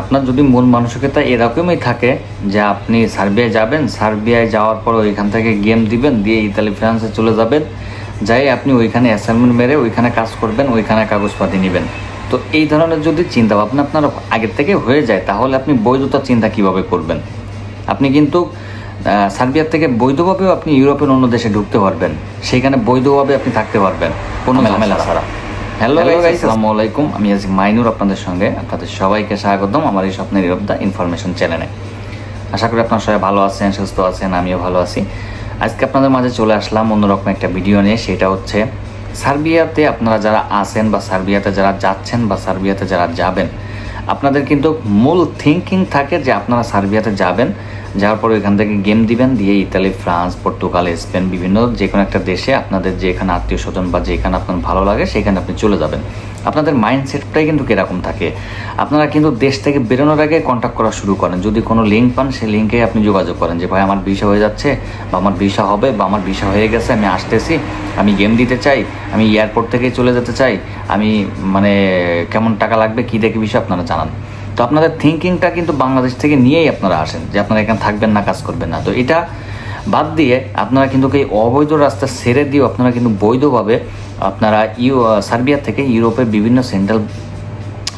আপনার যদি মন মানসিকতা এরকমই থাকে যে আপনি সার্বিয়ায় যাবেন সার্বিয়ায় যাওয়ার পর ওইখান থেকে গেম দিবেন দিয়ে ইতালি ফ্রান্সে চলে যাবেন যাই আপনি ওইখানে অ্যাসাইনমেন্ট মেরে ওইখানে কাজ করবেন ওইখানে কাগজপাতি নেবেন। তো এই ধরনের যদি চিন্তা ভাবনা আপনার আগের থেকে হয়ে যায় তাহলে আপনি বৈধতার চিন্তা কীভাবে করবেন? আপনি কিন্তু সার্বিয়ার থেকে বৈধভাবেও আপনি ইউরোপের অন্য দেশে ঢুকতে পারবেন। সেইখানে বৈধভাবে আপনি থাকতে পারবেন। কোনো ঝামেলা ছাড়া। হ্যালো আসসালামু আলাইকুম আমি আছি মাইনুর আপনাদের সঙ্গে। আপনাদের সবাইকে স্বাগতম আমার এই স্বপ্নের ইউরোপদা ইনফরমেশন চ্যানেলে আশা করি আপনারা সবাই ভালো আছেন সুস্থ আছেন আমিও ভালো আছি। আজকে আপনাদের মাঝে চলে আসলাম অন্যরকম একটা ভিডিও নিয়ে সেটা হচ্ছে সার্বিয়াতে আপনারা যারা আছেন বা সার্বিয়াতে যারা যাচ্ছেন বা সার্বিয়াতে যারা যাবেন আপনাদের কিন্তু মূল থিঙ্কিং থাকে যে আপনারা সার্বিয়াতে যাবেন। যাওয়ার পর ওইখান থেকে গেম দিবেন দিয়ে ইতালি, ফ্রান্স, পর্তুগাল, স্পেন, বিভিন্ন যে কোনো একটা দেশে আপনাদের যেখানে আত্মীয় স্বজন বা যেখানে আপনার ভালো লাগে, সেখানে আপনি চলে যাবেন। আপনাদের মাইন্ডসেটটাই কিন্তু কীরকম থাকে? আপনারা কিন্তু দেশ থেকে বেরোনোর আগে কন্ট্যাক্ট করা শুরু করেন। যদি কোনো লিঙ্ক পান, সেই লিঙ্কে আপনি যোগাযোগ করেন যে, ভাই, আমার ভিসা হয়ে যাচ্ছে, বা আমার ভিসা হবে, বা আমার ভিসা হয়ে গেছে, আমি আসতেছি, আমি গেম দিতে চাই, আমি এয়ারপোর্ট থেকে চলে যেতে চাই, আমি মানে কেমন টাকা লাগবে, কী দেখে বিষয় আপনারা জানান। তো আপনাদের থিঙ্কিংটা কিন্তু বাংলাদেশ থেকে নিয়েই আপনারা আসেন, যে আপনারা এখানে থাকবেন না, কাজ করবেন না। তো এটা বাদ দিয়ে আপনারা কিন্তু এই অবৈধ রাস্তা ছেড়ে দিয়েও আপনারা কিন্তু বৈধভাবে আপনারা ইউ সার্বিয়া থেকে ইউরোপের বিভিন্ন সেন্ট্রাল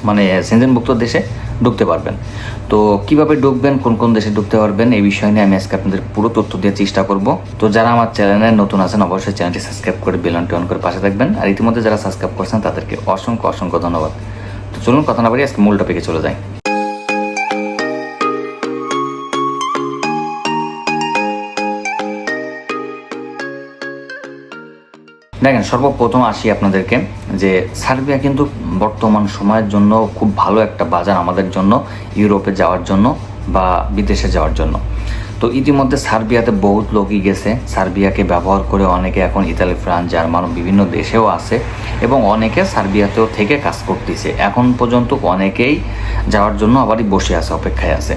মানে সেনজেনভুক্ত দেশে ঢুকতে পারবেন। তো কীভাবে ঢুকবেন, কোন কোন দেশে ঢুকতে পারবেন, এই বিষয় নিয়ে আমি আজকে আপনাদের পুরো তথ্য দেওয়ার চেষ্টা করব। তো যারা আমার চ্যানেলে নতুন আছেন, অবশ্যই চ্যানেলটি সাবস্ক্রাইব করে বেলনটি অন করে পাশে থাকবেন। আর ইতিমধ্যে যারা সাবস্ক্রাইব করছেন, তাদেরকে অসংখ্য অসংখ্য ধন্যবাদ। চলুন কথা না বাড়ি আজকে মূল টপিকে চলে যাই। দেখেন, সর্বপ্রথম আসি আপনাদেরকে যে সার্বিয়া কিন্তু বর্তমান সময়ের জন্য খুব ভালো একটা বাজার আমাদের জন্য, ইউরোপে যাওয়ার জন্য বা বিদেশে যাওয়ার জন্য। তো ইতিমধ্যে সার্বিয়াতে বহুত লোকই গেছে। সার্বিয়াকে ব্যবহার করে অনেকে এখন ইতালি, ফ্রান্স, জার্মান বিভিন্ন দেশেও আছে এবং অনেকে সার্বিয়াতেও থেকে কাজ করতেছে। এখন পর্যন্ত অনেকেই যাওয়ার জন্য আবারই বসে আছে, অপেক্ষায় আছে।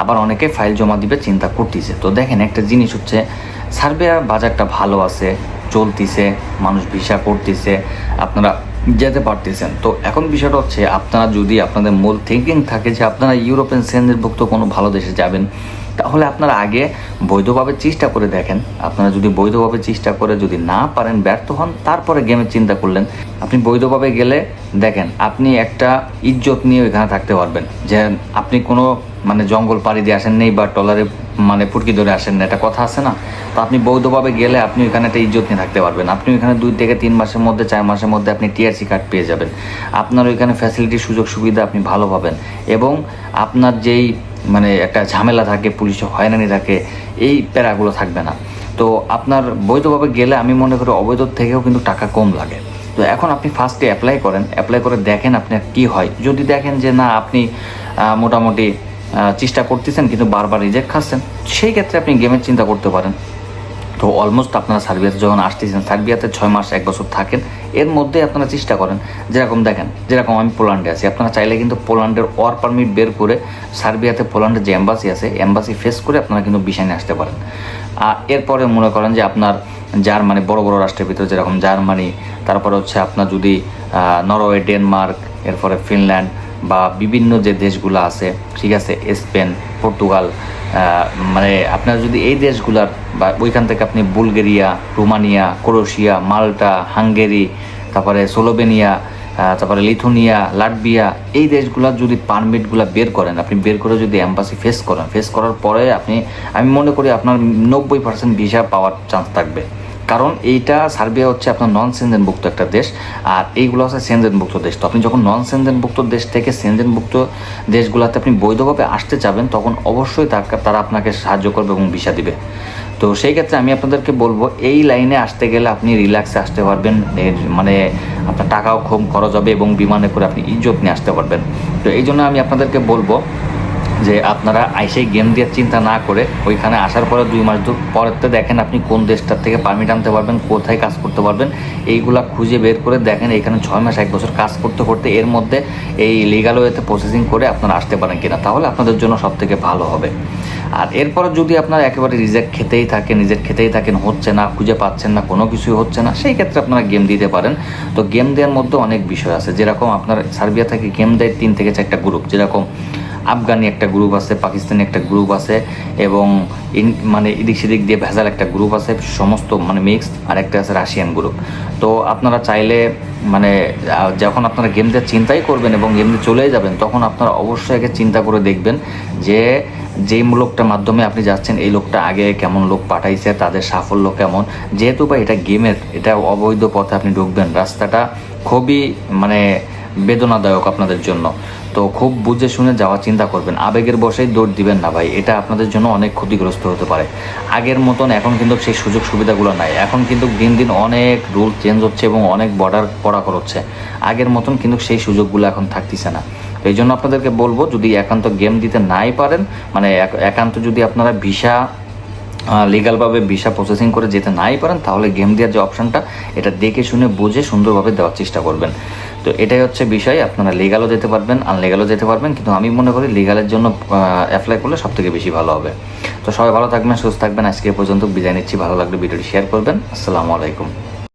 আবার অনেকে ফাইল জমা দিবে, চিন্তা করতেছে। তো দেখেন, একটা জিনিস হচ্ছে সার্বিয়ার বাজারটা ভালো আছে, চলতিছে, মানুষ ভিসা করতেছে, আপনারা যেতে পারতেছেন। তো এখন বিষয়টা হচ্ছে, আপনারা যদি আপনাদের মূল থিঙ্কিং থাকে যে আপনারা ইউরোপিয়ান সেন্দ্রভুক্ত কোনো ভালো দেশে যাবেন তাহলে আপনারা আগে বৈধভাবে চেষ্টা করে দেখেন। আপনারা যদি বৈধভাবে চেষ্টা করে যদি না পারেন, ব্যর্থ হন, তারপরে গেমের চিন্তা করলেন। আপনি বৈধভাবে গেলে দেখেন, আপনি একটা ইজ্জত নিয়ে ওইখানে থাকতে পারবেন। যে আপনি কোনো মানে জঙ্গল পাড়ি দিয়ে আসেন নেই বা টলারে মানে ফুটকি ধরে আসেন না একটা কথা আছে না? তো আপনি বৈধভাবে গেলে আপনি ওইখানে একটা ইজ্জত নিয়ে থাকতে পারবেন। আপনি ওইখানে দুই থেকে তিন মাসের মধ্যে, চার মাসের মধ্যে আপনি টিআরসি কার্ড পেয়ে যাবেন। আপনার ওইখানে ফ্যাসিলিটি সুযোগ, সুবিধা আপনি ভালো পাবেন। এবং আপনার যেই মানে একটা ঝামেলা থাকে, পুলিশে হয়রানি থাকে, এই প্যারাগুলো থাকবে না। তো আপনার বৈধভাবে গেলে আমি মনে করি অবৈধ থেকেও কিন্তু টাকা কম লাগে। তো এখন আপনি ফার্স্টে অ্যাপ্লাই করেন অ্যাপ্লাই করে দেখেন আপনার কি হয়। যদি দেখেন যে না, আপনি মোটামুটি চেষ্টা করতেছেন কিন্তু বারবার রিজেক্ট খাচ্ছেন, সেই ক্ষেত্রে আপনি গেমের চিন্তা করতে পারেন। তো অলমোস্ট আপনারা সার্বিয়াতে যখন আসতেছেন, সার্বিয়াতে ছয় মাস, এক বছর থাকেন, এর মধ্যে আপনারা চেষ্টা করেন, যেরকম দেখেন, যেরকম আমি পোল্যান্ডে আছি। আপনারা চাইলে কিন্তু পোল্যান্ডের ওয়ার পারমিট বের করে সার্বিয়াতে পোল্যান্ডের যে এম্বাসি আছে এম্বাসি ফেস করে আপনারা কিন্তু বিষয় নিয়ে আসতে পারেন। আর এরপরে মনে করেন যে আপনার জার্মানি, বড় বড় রাষ্ট্রের ভিতরে যেরকম জার্মানি, তারপরে হচ্ছে আপনার যদি নরওয়ে, ডেনমার্ক, এরপরে ফিনল্যান্ড বা বিভিন্ন যে দেশগুলো আছে, ঠিক আছে, স্পেন পর্তুগাল মানে আপনার যদি এই দেশগুলার বা ওইখান থেকে আপনি Bulgaria Romania Croatia Malta Hungary তারপরে সোলোভেনিয়া আহ, তারপরে লিথুনিয়া লাটভিয়া এই দেশগুলোর যদি পারমিটগুলো বের করেন আপনি বের করে যদি অ্যাম্বাসি ফেস করেন ফেস করার পরে আপনি আমি মনে করি আপনার নব্বই পার্সেন্ট ভিসা পাওয়ার চান্স থাকবে। কারণ এইটা সার্বিয়া হচ্ছে আপনার নন সেনজেনভুক্ত একটা দেশ, আর এইগুলো হচ্ছে সেনজেনভুক্ত দেশ। তো আপনি যখন নন সেনজেনভুক্ত দেশ থেকে সেনজেনভুক্ত দেশগুলোতে আপনি বৈধভাবে আসতে চাবেন তখন অবশ্যই তার- আপনাকে সাহায্য করবে এবং ভিসা দিবে। তো সেই ক্ষেত্রে আমি আপনাদেরকে বলব, এই লাইনে আসতে গেলে আপনি রিল্যাক্সে আসতে পারবেন মানে আপনার টাকাও কম খরচ হবে এবং বিমানে করে আপনি ইজ্জত নিয়ে আসতে পারবেন। তো এই জন্য আমি আপনাদেরকে বলব যে আপনারা আইসে গেম দেওয়ার চিন্তা না করে ওইখানে আসার পরে দুই মাস পরেতে দেখেন আপনি কোন দেশটার থেকে পারমিট আনতে পারবেন, কোথায় কাজ করতে পারবেন, এইগুলা খুঁজে বের করে দেখেন এখানে ছয় মাস, এক বছর কাজ করতে করতে এর মধ্যে এই লিগাল ওয়েতে প্রসেসিং করে আপনারা আসতে পারেন কিনা, তাহলে আপনাদের জন্য সব থেকে ভালো হবে। আর এরপরে যদি আপনার একেবারে রিজেক্ট খেতেই থাকেন রিজেক্ট খেতেই থাকেন, হচ্ছে না, খুঁজে পাচ্ছেন না, কোনো কিছুই হচ্ছে না, সেই ক্ষেত্রে আপনারা গেম দিতে পারেন। তো গেম দেওয়ার মধ্যে অনেক বিষয় আছে, যেরকম আপনার সার্বিয়া থেকে গেম দেয় তিন থেকে চারটা গ্রুপ যেরকম আফগানি একটা গ্রুপ আছে, পাকিস্তানি একটা গ্রুপ আছে এবং মানে এদিক সেদিক দিয়ে ভেজাল একটা গ্রুপ আছে, সমস্ত মানে মিক্সড আর একটা আছে রাশিয়ান গ্রুপ। তো আপনারা চাইলে মানে যখন আপনারা গেম দিয়ে চিন্তাই করবেন এবং গেম দিয়ে চলে যাবেন, তখন আপনারা অবশ্যই আগে চিন্তা করে দেখবেন যে যেই লোকটার মাধ্যমে আপনি যাচ্ছেন, এই লোকটা আগে কেমন লোক পাঠাইছে, তাদের সাফল্য কেমন। যেহেতু বা এটা গেমের এটা অবৈধ পথে আপনি ঢুকবেন, রাস্তাটা খুবই মানে বেদনাদায়ক আপনাদের জন্য। তো খুব বুঝে শুনে যাওয়ার চিন্তা করবেন। আবেগের বসেই দৌড় দিবেন না ভাই। এটা আপনাদের জন্য অনেক ক্ষতিগ্রস্ত হতে পারে। আগের মতন এখন কিন্তু সেই সুযোগ সুবিধাগুলো নাই। এখন কিন্তু দিন দিন অনেক রুল চেঞ্জ হচ্ছে এবং অনেক বর্ডার কড়া হচ্ছে। আগের মতন কিন্তু সেই সুযোগগুলো এখন থাকতেছে না। এই জন্য আপনাদেরকে বলব, যদি একান্ত গেম দিতে নাই পারেন মানে এক- একান্ত যদি আপনারা ভিসা লিগালভাবে ভিসা প্রসেসিং করে যেতে নাই পারেন, তাহলে গেম দেওয়ার যে অপশনটা এটা দেখে শুনে বুঝে সুন্দরভাবে দেওয়ার চেষ্টা করবেন। তো এটাই হচ্ছে বিষয়, আপনারা লিগালও যেতে পারবেন আনলিগালও যেতে পারবেন, কিন্তু আমি মনে করি লিগালের জন্য অ্যাপ্লাই করলে সব থেকে বেশি ভালো হবে। তো সবাই ভালো থাকবেন, সুস্থ থাকবেন, আজকে পর্যন্ত বিদায় নিচ্ছি, ভালো লাগলে ভিডিওটি শেয়ার করবেন। আসসালামু আলাইকুম।